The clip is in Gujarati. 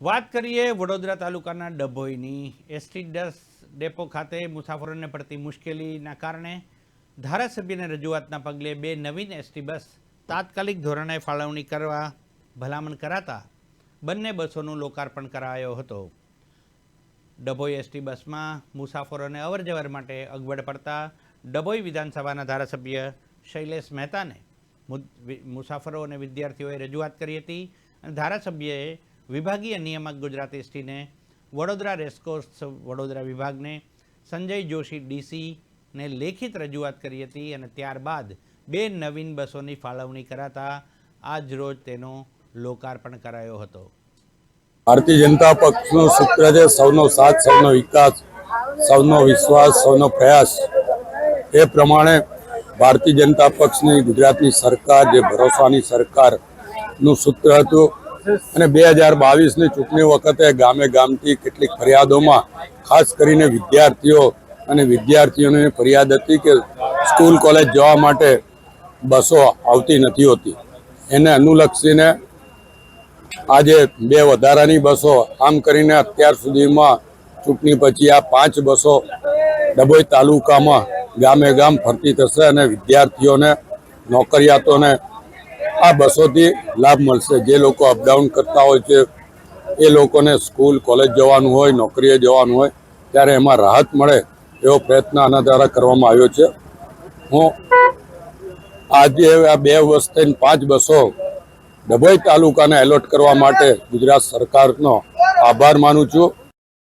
વાત કરીએ વડોદરા તાલુકાના ડભોઈની. એસટી ડસ ડેપો ખાતે મુસાફરોને પડતી મુશ્કેલીના કારણે ધારાસભ્યની રજૂઆતના પગલે બે નવીન એસટી બસ તાત્કાલિક ધોરણે ફાળવણી કરવા ભલામણ કરાતા બંને બસોનું લોકાર્પણ કરાયો હતો. ડભોઈ એસટી બસમાં મુસાફરોને અવરજવર માટે અગવડ પડતા ડભોઈ વિધાનસભાના ધારાસભ્ય શૈલેષ મહેતાને મુસાફરો અને વિદ્યાર્થીઓએ રજૂઆત કરી હતી અને ધારાસભ્યએ વિભાગીય નિયામક ગુજરાત એસટીને, વડોદરા રેસકોર્સ વડોદરા વિભાગને, સંજય જોશી ડીસીને લેખિત રજૂઆત કરી હતી અને ત્યારબાદ બે નવીન બસોની ફાળવણી કરાતા આજ રોજ તેનો લોકાર્પણ કરાયો હતો. ભારતીય જનતા પક્ષનું સૂત્ર છે, સૌનો સાથ, સૌનો વિકાસ, સૌનો વિશ્વાસ, સૌનો પ્રયાસ. એ પ્રમાણે ભારતીય જનતા પક્ષની ગુજરાતની સરકાર, જે ભરોસાની સરકારનું સૂત્ર હતું અને બે હજાર બાવીસની ચૂંટણી વખતે ગામે ગામથી કેટલીક ફરિયાદોમાં, ખાસ કરીને વિદ્યાર્થીઓ અને વિદ્યાર્થીઓની ફરિયાદ હતી કે સ્કૂલ કોલેજ જવા માટે બસો આવતી નથી હોતી. એને અનુલક્ષીને આજે બે વધારાની બસો, આમ કરીને અત્યાર સુધીમાં ચૂંટણી પછી આ પાંચ બસો ડભોઈ તાલુકામાં ગામે ગામ ફરતી થશે અને વિદ્યાર્થીઓને, નોકરિયાતોને આ બસોથી લાભ મળશે. જે લોકો અપડાઉન કરતા હોય છે, એ લોકોને સ્કૂલ કોલેજ જવાનું હોય, નોકરીએ જવાનું હોય, ત્યારે એમાં રાહત મળે એવો પ્રયત્ન આના દ્વારા કરવામાં આવ્યો છે. હું આજે આ બે વર્ષ થઈને પાંચ બસો ડભોઈ તાલુકાને એલોટ કરવા માટે ગુજરાત સરકારનો આભાર માનું છું.